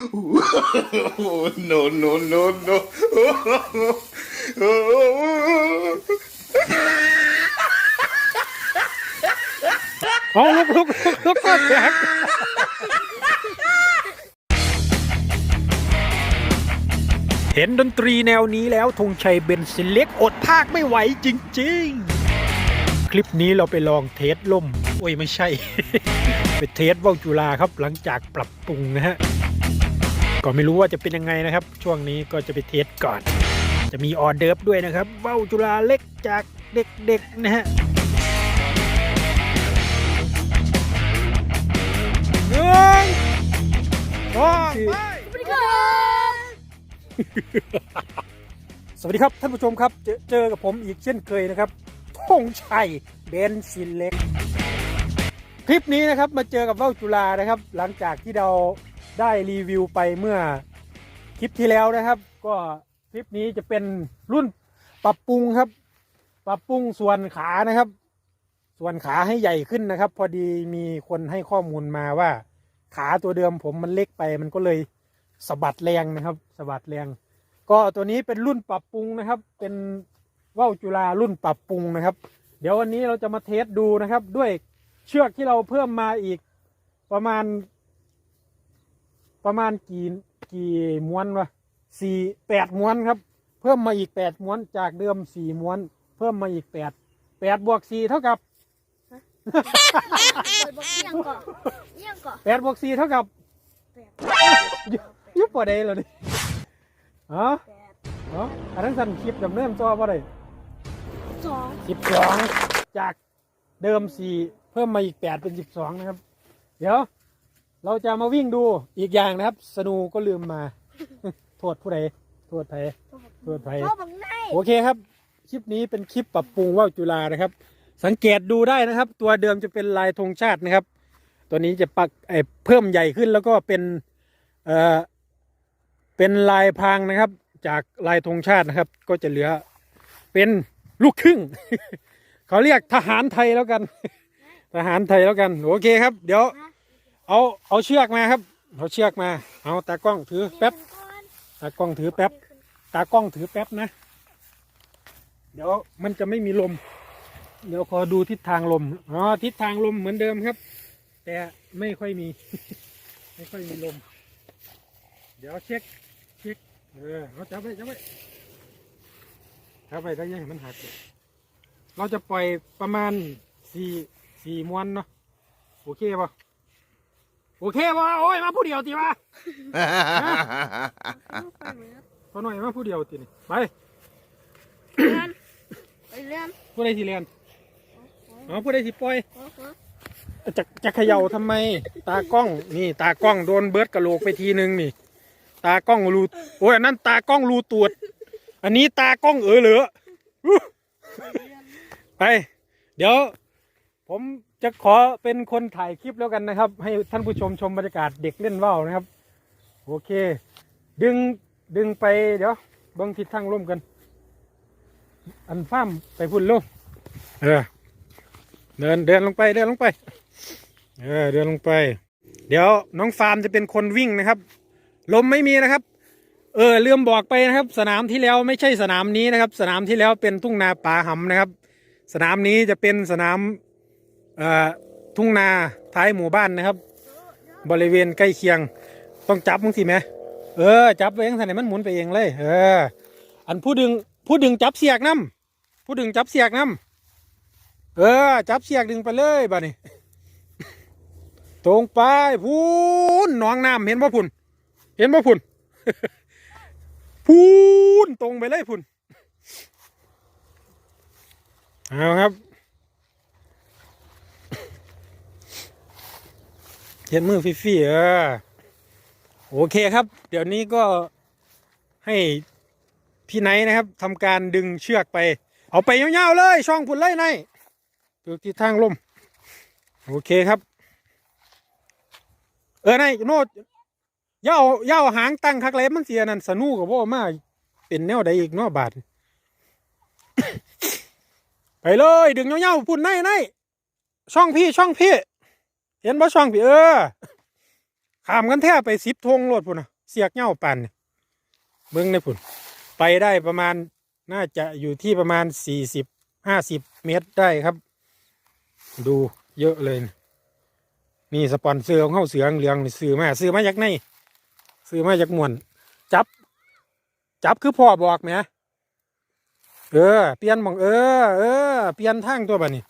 Oh, no, no, no, no. Oh, เอาลุกลุกลุกลุกก็แตกเห็นดนตรีแนวนี้แล้วธงชัยเบนซินเล็กอดภาคไม่ไหวจริงๆ คลิปนี้เราไปลองเทสล่ม โอ้ยไม่ใช่ ไปเทสว่าวจุฬาครับหลังจากปรับปรุงนะฮะ ก็ไม่รู้ว่าจะเป็นยังไงนะครับ ช่วงนี้ก็จะไปเทสก่อน จะมีออเดิร์ฟด้วยนะครับว่าจุฬาเล็กจากเด็กๆนะฮะหนึ่งสองสวัสดีครับท่านผู้ชมครับเจอเจอกับผมอีกเช่นเคยนะครับธงชัยเบนซินเล็ก คลิปนี้นะครับมาเจอกับเว้าจุฬานะครับ หลังจากที่เรา ได้รีวิวไปเมื่อคลิปที่แล้วนะครับ ก็คลิปนี้จะเป็นรุ่นปรับปรุงครับ ปรับปรุงส่วนขานะครับ ส่วนขาให้ใหญ่ขึ้นนะครับ พอดีมีคนให้ข้อมูลมาว่า ขาตัวเดิมผมมันเล็กไป มันก็เลยสะบัดแรงนะครับสะบัดแรง ก็ตัวนี้เป็นรุ่นปรับปรุงนะครับ เป็นว่าวจุฬารุ่นปรับปรุงนะครับ เดี๋ยววันนี้เราจะมาเทสดูนะครับ ด้วยเชือกที่เราเพิ่มมาอีกประมาณ ประมาณกี่กี่ม้วนวะสี่แปดม้วนครับ เพิ่มมาอีกแปดม้วนจากเดิมสี่ม้วน เพิ่มมาอีกแปดแปดบวกสี่เท่ากับเปิดบอกเอียงก่อนเอียงก่อนแปดบวกสี่เท่ากับแปดยุยุบปอได้เลยดิอ๋อแปดอ๋ออันนั้นสั่นคลิปดำเนินจอปอได้สองสิบสองจากเดิมสี่เพิ่มมาอีกแปดเป็นสิบสองนะครับ เดี๋ยว เราจะมาวิ่งดูอีกอย่างนะครับ สนูก็ลืมมา โทษผู้ใดโทษไผโทษไผพ่อบังไนโอเคครับ คลิปนี้เป็นคลิปปรับปรุงว่าวจุฬานะครับ สังเกตดูได้นะครับ ตัวเดิมจะเป็นลายธงชาตินะครับ ตัวนี้จะปักเอ่อเพิ่มใหญ่ขึ้นแล้วก็เป็นเอ่อเป็นลายพรางนะครับ จากลายธงชาตินะครับ ก็จะเหลือเป็นลูกครึ่ง เขาเรียกทหารไทยแล้วกัน ทหารไทยแล้วกัน โอเคครับ เดี๋ยว เอาเอาเชือกมาครับ เอาเชือกมา เอาตากล้องถือแป๊บ ตากล้องถือแป๊บ ตากล้องถือแป๊บนะ เดี๋ยวมันจะไม่มีลม เดี๋ยวขอดูทิศทางลม อ๋อ ทิศทางลมเหมือนเดิมครับ แต่ไม่ค่อยมี ไม่ค่อยมีลม เดี๋ยวเช็ค เช็ค เออเราจับไว้จับไว้จับไว้ได้ยังมันหักเลยเราจะปล่อยประมาณสี่สี่ม้วนเนาะ โอเคป่ะ โอเคป่ะโอ้ยมาผู้เดียวตีวะพอหน่อยมาผู้เดียวตีนี่ไปเลื่อนไปเลื่อนผู้ใดสิเรียนอ๋อผู้ใดสิปล่อยโอ้โหจะจะเขย่าทำไม ตากล้องนี่ ตากล้องโดนเบิร์ดกระโหลกไปทีนึงนี่ ตากล้องรูโอ้ยอันนั้นตากล้องรูตรวจ อันนี้ตากล้องเออเหลืออู้ไป เดี๋ยว ผม จะขอเป็นคนถ่ายคลิปแล้วกันนะครับ ให้ท่านผู้ชมชมบรรยากาศเด็กเล่นว่าวนะครับ โอเค ดึงดึงไปเดี๋ยวเบิ้งทิศทางร่มกัน อันฟ้ามไปพุ่นลงเออเดินเดินลงไปเดินลงไปเออเดินลงไป เดี๋ยวน้องฟาร์มจะเป็นคนวิ่งนะครับ ลมไม่มีนะครับ เออลืมบอกไปนะครับ สนามที่แล้วไม่ใช่สนามนี้นะครับ สนามที่แล้วเป็นทุ่งนาป่าหำนะครับ สนามนี้จะเป็นสนาม ทุ่งนาท้ายหมู่บ้านนะครับ บริเวณใกล้เคียงต้องจับมึงสิแม่เออจับไปเองสันไหนมันหมุนไปเองเลย เออ อันผู้ดึงผู้ดึงจับเสียกน้ำผู้ดึงจับเสียกน้ำเออ จับเสียกดึงไปเลยบ้านี้ตรงไปพูนหนองน้ำเห็นบ่พุ่นเห็นบ่พุ่นพูนตรงไปเลยพุ่นเอาครับ เห็นมือฟี่ๆเออโอเคครับ เดี๋ยวนี้ก็ให้พี่ไนท์นะครับทำการดึงเชือกไป เอาไปยาวๆเลย ช่องพุ่นเลยไนดูทิศทางลมโอเคครับ เออไนท์โน่ย่าเย่าหางตั้งคักเลยมันเสียนั่นสนูกับว่ามาเป็นแนวใดอีกเนาะบาทไปเลย ดึงยาวๆพุ่นไนไนช่องพี่ช่องพี่ เห็นบ่ช่องพี่เออขามกันแท้ไปสิบทงโลดพุ่นนะเสียกเหย้าปันนี่เบิ้งในพุ่น ไปได้ประมาณน่าจะอยู่ที่ประมาณสี่สิบห้าสิบเมตรได้ครับ ดูเยอะเลยนะนี่สปอนเซอร์ของเขาเสืองเหลืองนี่ซื้อมาซื้อมาจากไหนซื้อมาจากมวน จับ จับคือพ่อบอกไหมเออเปลี่ยนมองเออเออเปลี่ยนทางตัวบ้านี้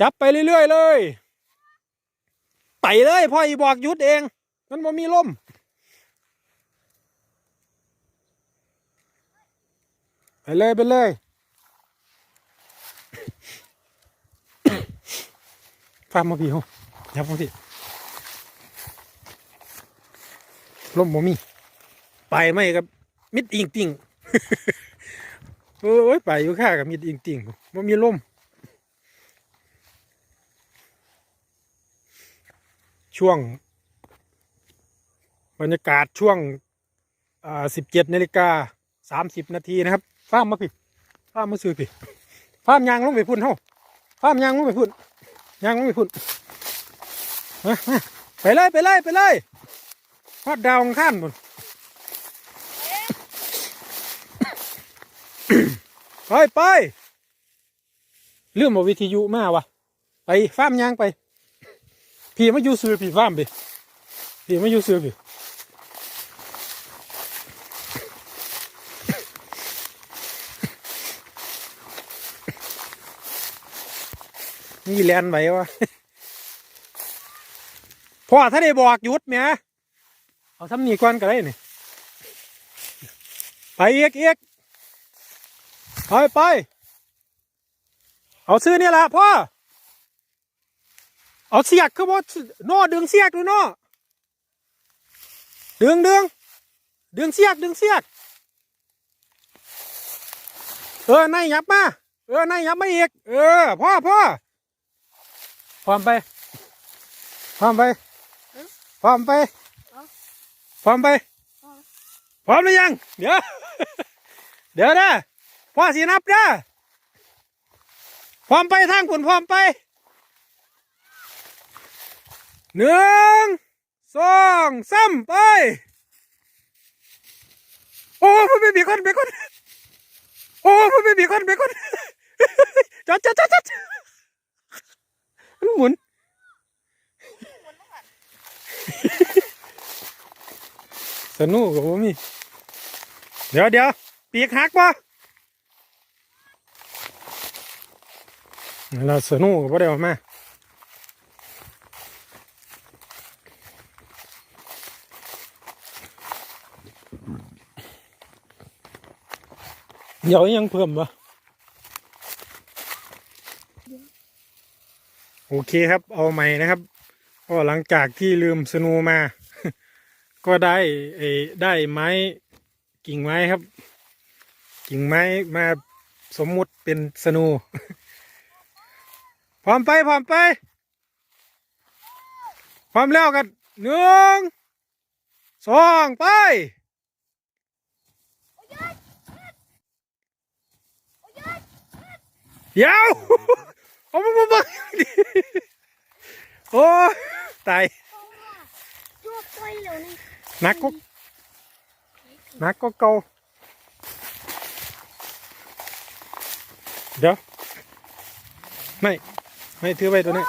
จับไปเรื่อยๆเลย ไปเลยพ่ออีบอกยุดเอง มันบ่มีลมไปเลยไปเลยฟาร์มมาพี่เขายับมาพี่ลมบ่มี ไปไหมครับ มิดอิงติงโอ้ยไปอยู่ข้ากับมิดอิงติงบ่มีลม ช่วง บรรยากาศช่วงสิบเจ็ดนาฬิกาสามสิบนาทีนะครับฟามมาพี่ฟามมาซื้อพี่ฟามยางลงไปพุ่นเฮาฟามยางลงไปพุ่นยางลงไปพุ่นไปเลยไปเลยไปเลยฮอดดาวข้านพุ่นไปไปเรื่องมวิทยุมาวะไปฟามยางไป พี่มาอยู่ซื้อพี่ฟาร์มไปพี่มาอยู่ซื้อพี่นี่แลนไหววะพ่อถ้าได้บอกหยุดเมียเอาทำนี่ก่อนก็ได้นี่ไปเอียกเอียกไปไป เอาซื้อนี่ละพ่อ เอาเสียกคือว่าโน่ดึงเสียกดูโน่ดึงดึงดึงเสียกดึงเสียก เออในายยับมา เออในายยับมาอีก เออพ่อพ่อพร้อมไปพร้อมไปพร้อมไปพร้อมไปพร้อมหรือยัง เดี๋ยว เดี๋ยวนะพ่อสีนับนะพร้อมไปทางคุณพร้อมไป หนึ่งสองสามไป โอ้มันเป็นเบคอนเบคอนโอ้มันเป็นเบคอนเบคอนจอดจอดจอดจอดมันหมุนสนุกกับผมมีเดี๋ยวเดี๋ยวปีกหักปะเราสนุกกับเดี๋ยวมา เดี๋ยวยังเพิ่มปะโอเคครับ เอาใหม่นะครับ ก็หลังจากที่ลืมสนูมา ก็ได้ไอ้ได้ไม้กิ่งไม้ครับ กิ่งไม้มาสมมุติเป็นสนู พร้อมไปพร้อมไป พร้อมแล้วกันหนึ่งสองไป เดี๋ยวเอามาบังดิโอ้ยตายชั่วไปเร็วนี่ นักก็นักก็เกาเดี๋ยว ไม่ ไม่ถือไปตัวนี้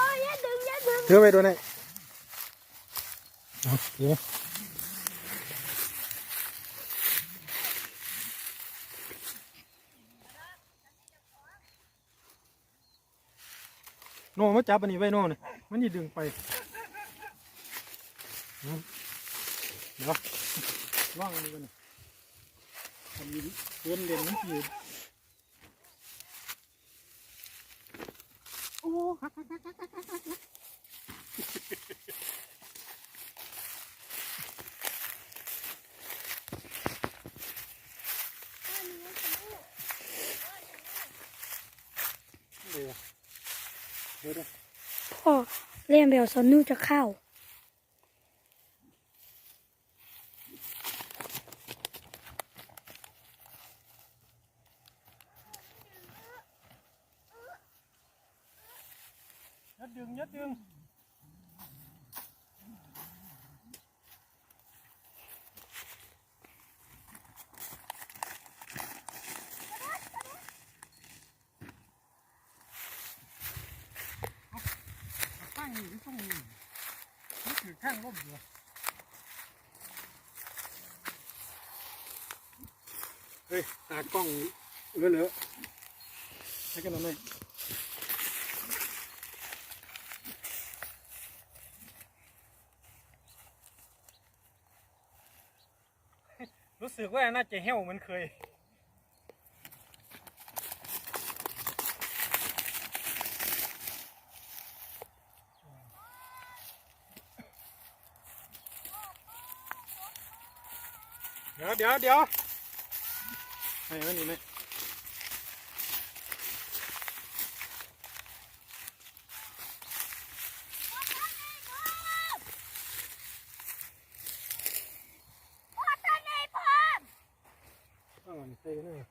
โอ้ยอย่าดึงอย่าดึงถือไปตัวนี้เอาเดี๋ยวโน่มาจับอันนี้ไว้โน่เนี่ยมันจะดึงไปเดี๋ยวว่างอันนี้กันทำยืนเดินเล่นมันยืนโอ้ฮักฮักฮักฮักฮักฮักฮักเดี๋ยว พ่อเรียนเบลซอนนู่จะเข้า ยัดดึงยัดดึง ข้างร่มอยู่เฮ้ยตากล้องเลอะเลอะให้กันหน่อย รู้สึกว่าน่าจะเหี้ยวเหมือนเคย เดี๋ยวเดี๋ยวเดี๋ยวให้มันนี่ไหม พ่อท่านในพร้อม ต้องมันใส่กันเลย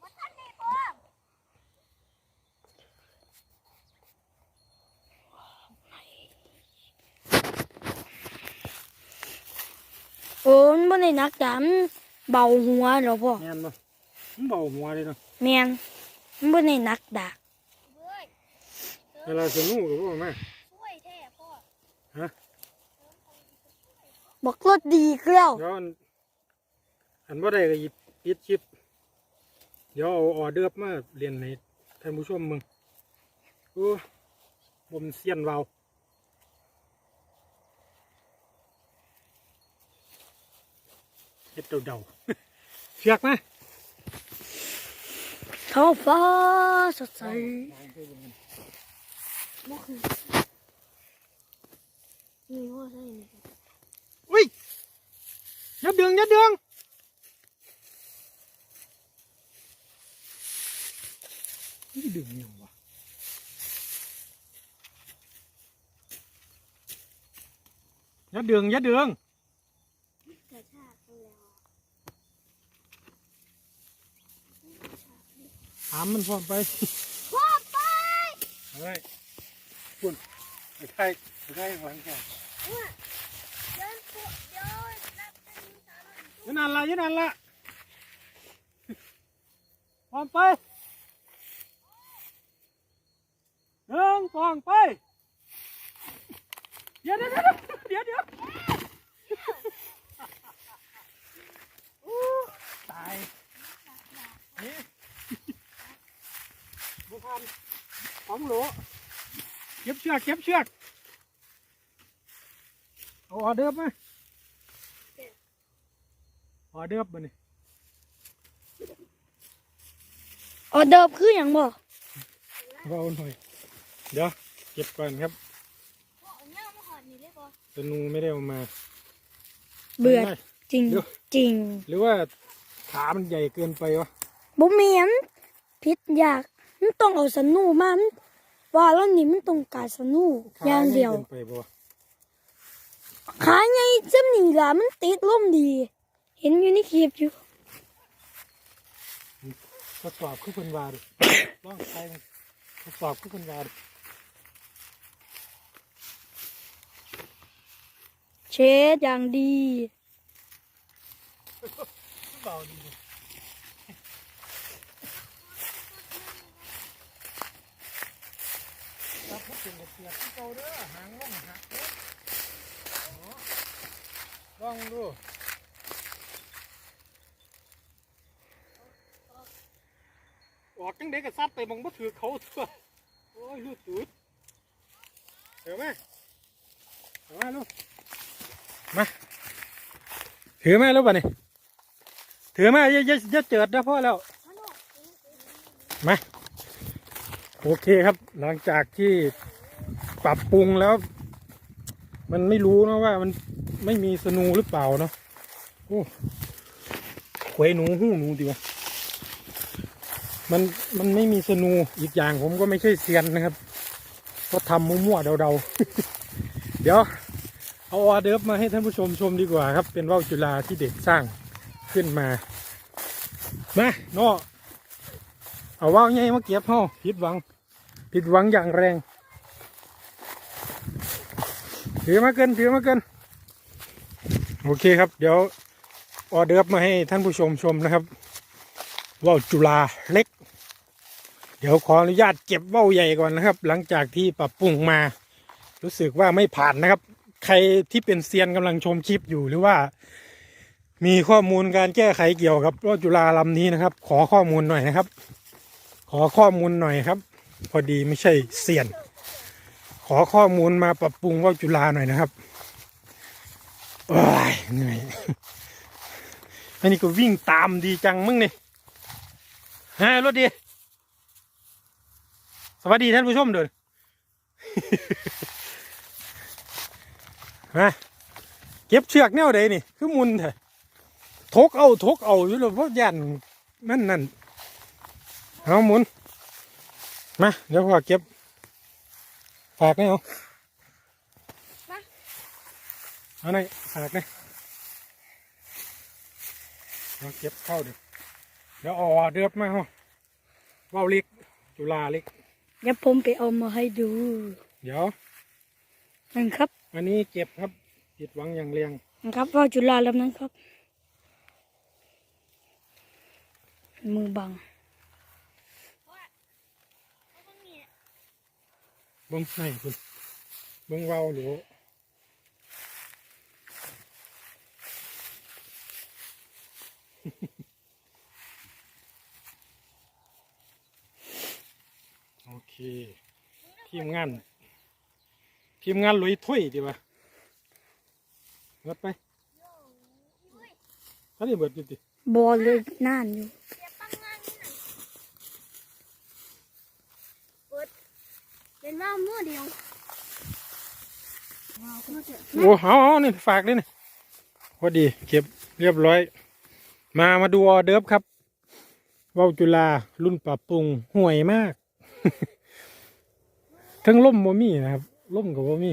พ่อท่านในพร้อม โอ้มั นบ่ได้หนักจ้ะมันเบาหัวเหรอพ่อแมนบ่มันเบาหัวเลยเนาะแมนมันบ่ได้หนักดากเว้ยเวลาสนุกหรือว่ามาช่วยแท้พ่อฮะบอกรถดีเคลี้ยวเดี๋ยวอันอันว่าได้ก็หยิบปิดชิปเดี๋ยวเอาออเดอร์มาเรียนให้ท่านผู้ชมมึงโอ้ผมเซียนเบา เฮ็ดเดาๆเชือกไหมท้องฟ้าสดใสบ่คือนี่ว่าใช่นี่อุ้ยอย่าดึงอย่าดึงนี่ดึงยังวะอย่าดึงอย่าดึง กระชากแล้ว ถามมันพร้อมไปพ่อไปเฮ้ยคุณไปใกล้ไปใกล้หลังแกเดินปุ๊บเดี๋ยวรับเป็นสารพัดยันนั่นละยันนั่นละพร้อมไปหนึ่งสองไปเดี๋ยวเดี๋ยวเดี๋ยวเดี๋ยวเดี๋ยวอู้ตายนี่บุ พันหอมหลเก็บเชือกเก็บเชือกเอาออเดิร์ฟมาออเดิร์ฟมานี่ออเดิร์ฟคืออย่างบ่เอาหน่อยเดี๋ยวเก็บก่อนครับพ่อเอาเงามาหอดนี่เลยพ่อตนูไม่ได้เอามา เบื่อไม่ได้จริงเดี๋ยวจริง หรือว่าขามันใหญ่เกินไปวะบ่แม่นพิษยาก มันต้องเอาสนูมามันว่าแล้วนี่มันต้องการสนูขาอย่างเดียวใหญ่เกินไปปะวะขาใหญ่จำนี่ล่ะมันติดลมดี เห็นอยู่ในคลิปอยู่ทดสอบคือคนวาดิลองใช้มันทดสอบคือคนวาดิเชดอย่างดีเบาดีรับพูดถึงเสียบที่เก่าเด้อหางล่องหักเด้ออ๋อลองดูออกจังเด็กก็ซัดไปมองบ่ถือเขาตัวโอ้ยลูกตูดเดี๋ยวไหมเดี๋ยวมาลูกมาถือไหมลูกป่ะนี่ถือไหมอย่าอย่าอย่าเจิดนะพ่อแล้วมาโอเคครับหลังจากที่ ปรับปรุงแล้ว มันไม่รู้นะว่ามันไม่มีสนูหรือเปล่าเนาะโอ้ขวยหนูหู้หนูดีวะมันมันไม่มีสนูอีกอย่างผมก็ไม่ใช่เซียนนะครับ ก็ทำมั่วๆเดาๆ เดี๋ยวเอาออเดิร์ฟมาให้ท่านผู้ชมชมดีกว่าครับ เป็นว่าวจุฬาที่เด็กสร้างขึ้นมามาโน่เอาว่าวไงมาเก็บเฮาผิดหวังผิดหวังอย่างแรง ถือมาเกินถือมาเกินโอเคครับ เดี๋ยวออเดิร์ฟมาให้ท่านผู้ชมชมนะครับว่าวจุฬาเล็ก เดี๋ยวขออนุญาตเก็บเบ้าใหญ่ก่อนนะครับ หลังจากที่ปรับปรุงมา รู้สึกว่าไม่ผ่านนะครับ ใครที่เป็นเซียนกำลังชมคลิปอยู่หรือว่า มีข้อมูลการแก้ไขเกี่ยวกับรถจุฬาลำนี้นะครับ ขอข้อมูลหน่อยนะครับ ขอข้อมูลหน่อยครับ พอดีไม่ใช่เซียน อข้อมูลมาปรับปรุงว่าจุฬาหน่อยนะครับโอ้ยเหนื่อยอันนี้ก็วิ่งตามดีจังมึงนี่ฮะรถดี สวัสดีท่านผู้ชมเดินมาเก็บเชือกแนวใดนี่คือมุนเถอะทกเอาทกเอาอยู่แล้วเพราะยันนั่นนั่นเอาหมุนมาเดี๋ยวพ่อเก็บ ฝากนี่เอาเอาไหนฝากนี่เราเก็บเข้าเดี๋ยวเดี๋ยวเออเดือบมาเฮาเบ้าเล็กจุฬาเล็กเดี๋ยวผมไปเอามาให้ดู เดี๋ยวนะครับ อันนี้เก็บครับผิดหวังอย่างเรียงนะครับว่าจุฬาลำนั้นครับ มือบัง เบิ้งให้คุณเบิ้งเว้าหรือโอเค ทีมงาน ทีมงานลุยถ้วยดีป่ะเบิดไปอันนี้เบิดอยู่ดิบอลเลยน่านอยู่ เป็นว่ามือเดียวว้าวมือเดียว โอ้เอาเอานี่ฝากด้วยนี่พอดี เก็บเรียบร้อย มามาดูออเดิร์ฟครับว่าวจุฬารุ่นปรับปรุงห่วยมากทั้งล่มบ่มีนะครับล่มกับบ่มี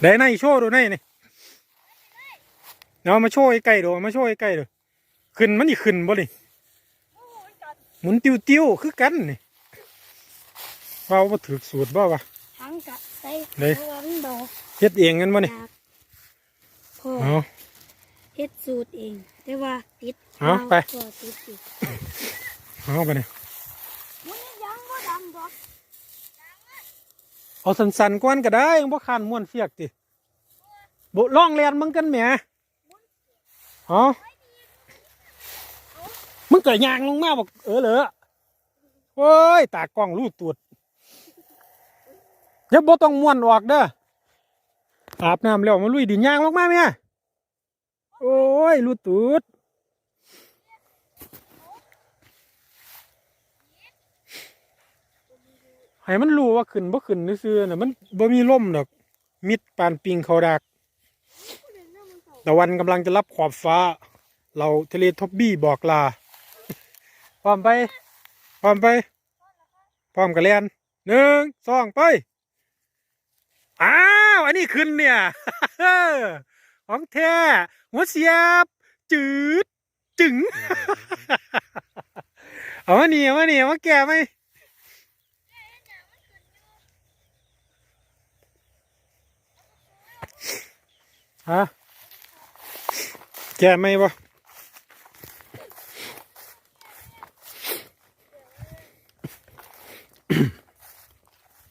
ได้ในโชว์ดูในนี่เอามาโชว์ใกล้ๆดูมาโชว์ใกล้ๆดูขึ้นมันอีขึ้นบ่นี่หมุนติ้วติ้วคือกันนี่ว่าบ่ถือสูตรบ่วะทั้งกะ ใส่เด้เพราะว่ามันดอกเฮ็ดเองกันบ่นี่จากพ่อเอาเฮ็ดสูตรเอง แต่ว่าติดเอาไปพ่อติดอยู่เอาไปนี่มันยังก็ดังดอกเอาสันๆกวนก็ได้ยังบ่คานม่วนเฟียกติบ่ล่องแลนมึงกันแหมอ๋อมึงก็ย่างลงมาบอกเออเหรอโอ้ยตากล้องรูดตูดเดี๋ยวบ่ต้องม่วนออกเด้ออาบน้ำแล้วมาลุยดินยางลงมาแม่โอ้ยรูดตูดให้มันรู้ว่าขึ้นบ่ขึ้นซื่อๆน่ะมันบ่มีลมดอก มิดปานปิงเขาดักตะวันกำลังจะรับขอบฟ้า เราทะเลท็อบบี้บอกลา พร้อมไป พร้อมไป พร้อมกันเรียนหนึ่งสองไป อ้าว อันนี้ขึ้นเนี่ย ของแท้ หัวเสียบ จืด จึง เอามานี่เอามานี่เอามาแก่ไหมฮะแก่ไหมบ่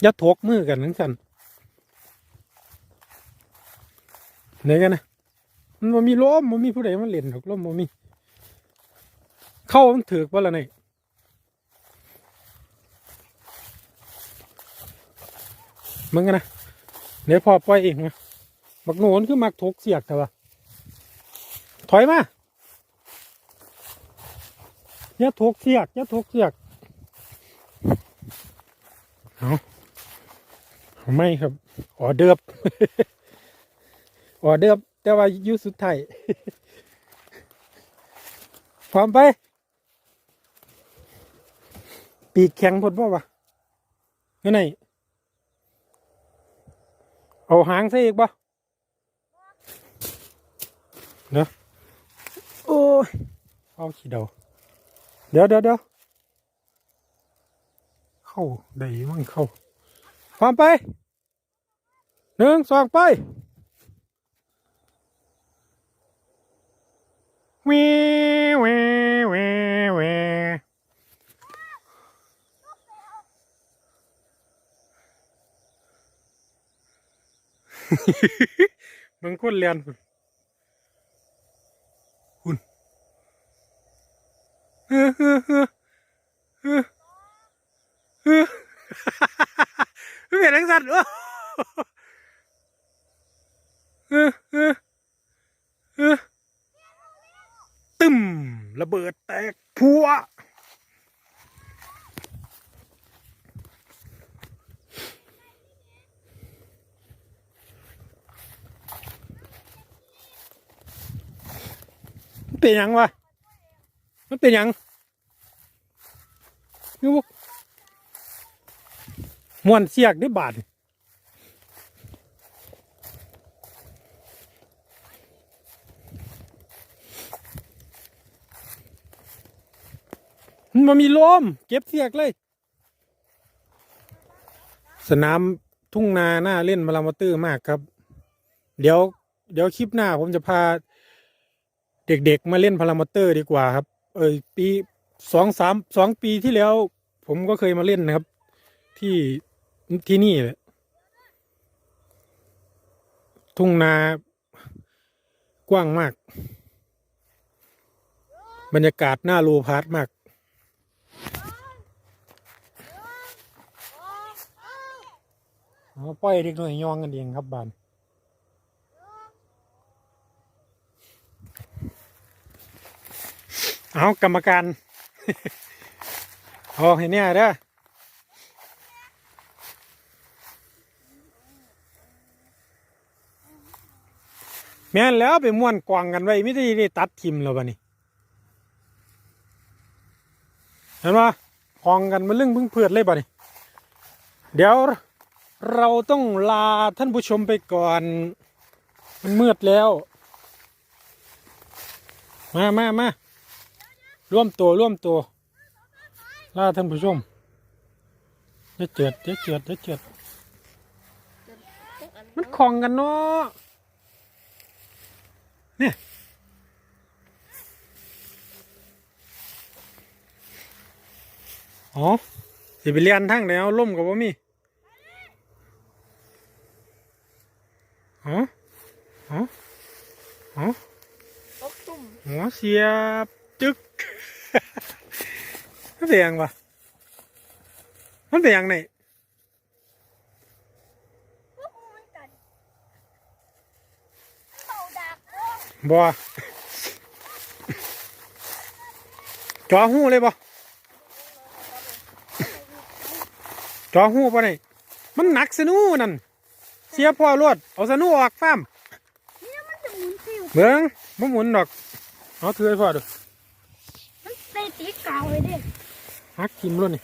อย่าทกมือกันทั้งสัน ไหนกันนะมันบ่มีลมมันมีผู้ใดมาเล่นหรอกลมบ่มี เข้ามันถือกว่าละนี่มึงกันนะเดี๋ยวพอปล่อยเองนะบักโหนนคือมักทกเสียกแต่ว่าถอยมาอย่าทกเสียกอย่าทกเสียกเอาไม่ครับออเดิบ ออเดิบแต่ว่าอยู่สุดท้ายพร้อมไป ปีกแข็งพดบ่วะนี่ไหนเอาหางใส่อีกบ่เดี๋ยวโอ้ยเอาขี้เดาเดี๋ยวเดี๋ยวเดี๋ยวเข้าได้มั่งเข้าพร้อมไปหนึ่งสองไป วิวิวิวิบางคนเรียนคุณคุณเฮ้อเฮ้อเฮ้อเฮ้อเฮ้อเปลี่ยนทั้งสัตว์เฮ้อเฮ้อเฮ้อ ตึมระเบิดแตกพัวเป็นยังวะ มันเป็นยังนี่วะมวนเสียกได้บาท มันบ่มีลมเก็บเสียกเลย สนามทุ่งนาหน้าเล่นมาลามอเตอร์มากครับ เดี๋ยว เดี๋ยวคลิปหน้าผมจะพา เด็กๆมาเล่นพารามอเตอร์ดีกว่าครับ เออปีสองสามสองปีที่แล้ว ผมก็เคยมาเล่นนะครับ ที่ที่นี่แหละทุ่งนากว้างมาก บรรยากาศน่าโลพาร์ตมาก อ๋อปล่อยเด็กน่อยยองกันเองครับบานเอากรรมการเอาให้เนี่ยเด้อแม่นแล้วไปม่วนกวางกันไว้ไม่ได้ได้ตัดทิมแล้วบะนี่เห็นปะกองกันมาเรื่องพึ่งเพือดเลยบะนี่เดี๋ยว เราต้องลาท่านผู้ชมไปก่อน มันมืดแล้ว มามามาร่วมตัวร่วมตัวล่าท่านผู้ชมเจะเจิดเจะเจิดเจะเจิดมันคลองกันเนาะเนี่ยอ๋อสิไปเรียนทางไหนเอาล่มกับว่ามี อ๋ออ๋ออ๋อตกตุ่มหัวเสียบจึกมันเป็นยังวะมันเป็นยังไงพวกมึงมันกันเต่าดักโอ้บัวจอหูเลยบ่จอหูป่ะนี่มันหนักสนูนั่น เสียพ่อรวดเอาสนูออกฟาร์มเนี่ยมันจะหมุนฟิวเบิ้งบ่หมุนดอกเอาถือให้พ่อดูมันไปตีกาวเลยเด้หักทิมรวดนี่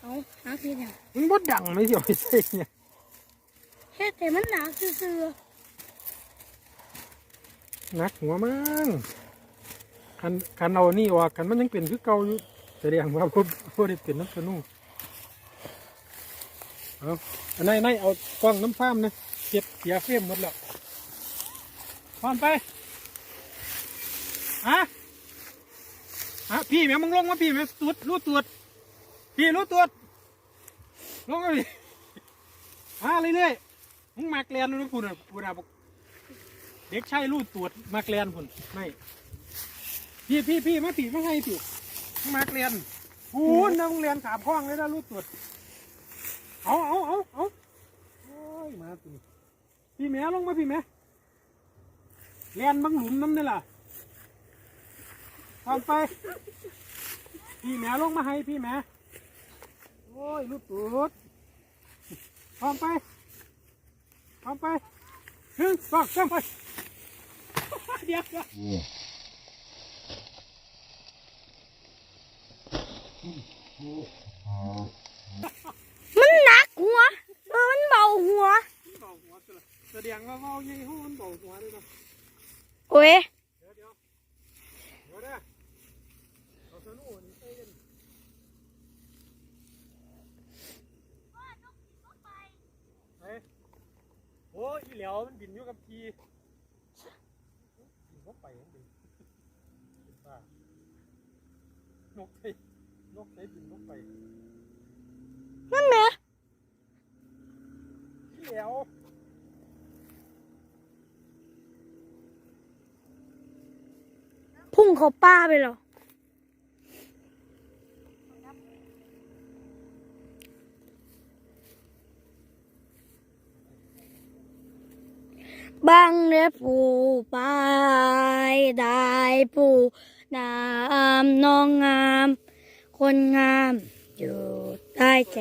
เอาหาคือเนี่ยมันบ่ดังไม่เดียวไอ้เส้เนี่ยเฮ็ดแต่มันหนาซื่อหนักหัวมั้งคันคันเอานี่ออกกันมันยังเป็นคือเก่าอยู่แสดงว่าพวกพวกได้เป็นน้ำสนุก เอาอันไหนไหนเอากล้องน้ำฟ้ามนะเก็บเสียเฟรมหมดแล้วพอนไปอะอะพี่แม่มึงลงมาพี่แม่ตรวจรู้ตรวจพี่รู้ตรวจลงมาพี่มาเรื่อยๆมึงมาเกลียนรู้คุณอะคุณอะบอกเด็กชายรูดตรวจมาเกลียนผลไม่พี่พี่พี่มาผีมาให้พี่มาเกลียนหูนักเรียนขามข้องเลยนะรูดตรวจ เอาเอาเอาเอาโอ้ยมาตีพี่แม่ลงมาพี่แม่เรียนบังหลุมน้ำนี่ล่ะทำไป พี่แม่ลงมาให้พี่แม่โอ้ยรูดตรวจทำไปทำไปหนึ่งสองสามไปเดี๋ยวเดี๋ยวๆมันหนักหัวเออมันเบา หัวเบาหัวสิล่ะแสดงว่าเบาใหญ่ห้มันเบาหัวเลยนะโอ้ยเดี๋ยวเดี๋ยวเดี๋ยวนะเอาสนุนใส่กันเฮ้ยโอ้ยอีเหลียวมันบินอยู่กับทีบินเข้าไปมันบินเป็นบ้านกไทยนกไทยบินเข้าไปนั่นแหละอี ดี๋ยวพุ่งเขาป้าไปหรอบังเล็บปูปายได้ปูน้ำน้องงาม คนงาม อยู่ใต้แจ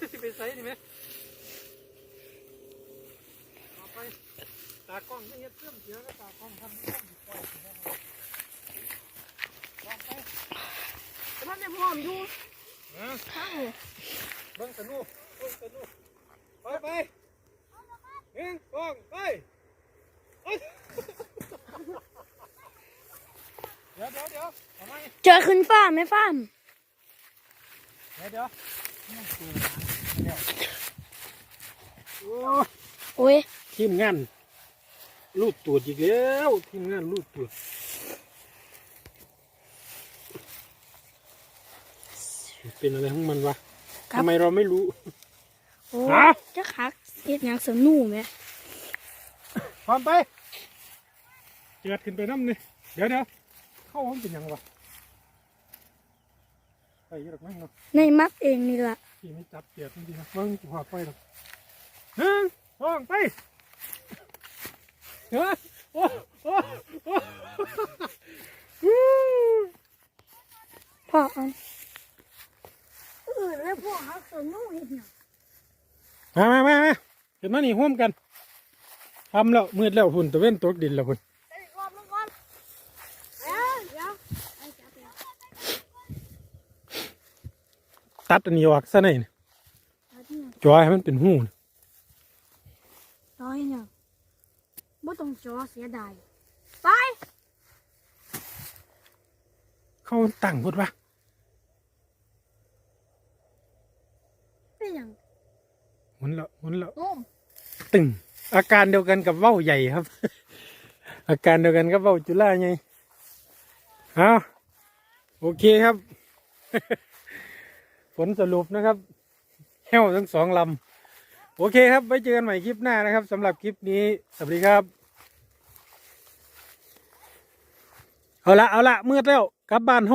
ไปเอาเนี่ยไปใส่ดิไหมเอไปตากล้องไม่เห็นเสื่อมเสียก็ตากล้องทำให้ต้องปล่อยนะครับลอไปมันจะพร้อมอยู่นะข้างเบิ่งสนุกเบิ่งสนุกไปไปหนึ่งสองไปเดี๋ยวเดี๋ยวเดี๋ยวทำไมเจอขึ้นฟ้าไหมฟ้ามเดี๋ยวเดี๋ยวโอ้ โอ้ยทีมงานลูดตูดอีกแล้วทีมงานลูดตูดเป็นอะไรของมันวะทำไมเราไม่รู้โอ้ฮะจะคักเฮ็ดหยังสนุกไหมพร้อมไปเจิดขึ้นไปน้ำนี่เดี๋ยวเดี๋ยวเข้าห้องเป็นหยังวะไปอยี่หรอกแม่งเนาะในมัดเองนี่ล่ะพี่ไม่จับเจิดจริงๆนะเบิ่งกูหาไปหรอกหนึ่ง สองไปเฮ้ยโอ้โอ้โอ้วู้พ่ออันเออแล้วพ่อฮักสนุกเฮ็ดหยังมามามามาเดี๋ยวมานี่ห่วมกันทำแล้วมืดแล้วหุ่นตะเว้นตกดินแล้วหุ่นไปรอบนึงก่อนเอ้ยเดี๋ยวไอ้จับเดี๋ยวตัดอันนี้ออกซะหน่อยนี่เอาที่ไหนจอยให้มันเป็นหูนี่ร้อยหนึ่งบ่ต้ องจอเสียดายไป เข้าตั้งพุดวะเป็นหยังหมุนแล้วหมุนแล้วโอ้มตึง อาการเดียวกันกับเว้าใหญ่ครับ อาการเดียวกันกับเว้าจุฬาไงเอาโอเคครับ ผลสรุปนะครับแห้วทั้งสองลำ โอเคครับ ไว้เจอกันใหม่คลิปหน้านะครับสำหรับคลิปนี้ สวัสดีครับ เอาละเอาละมืดแล้วกลับบ้านโฮ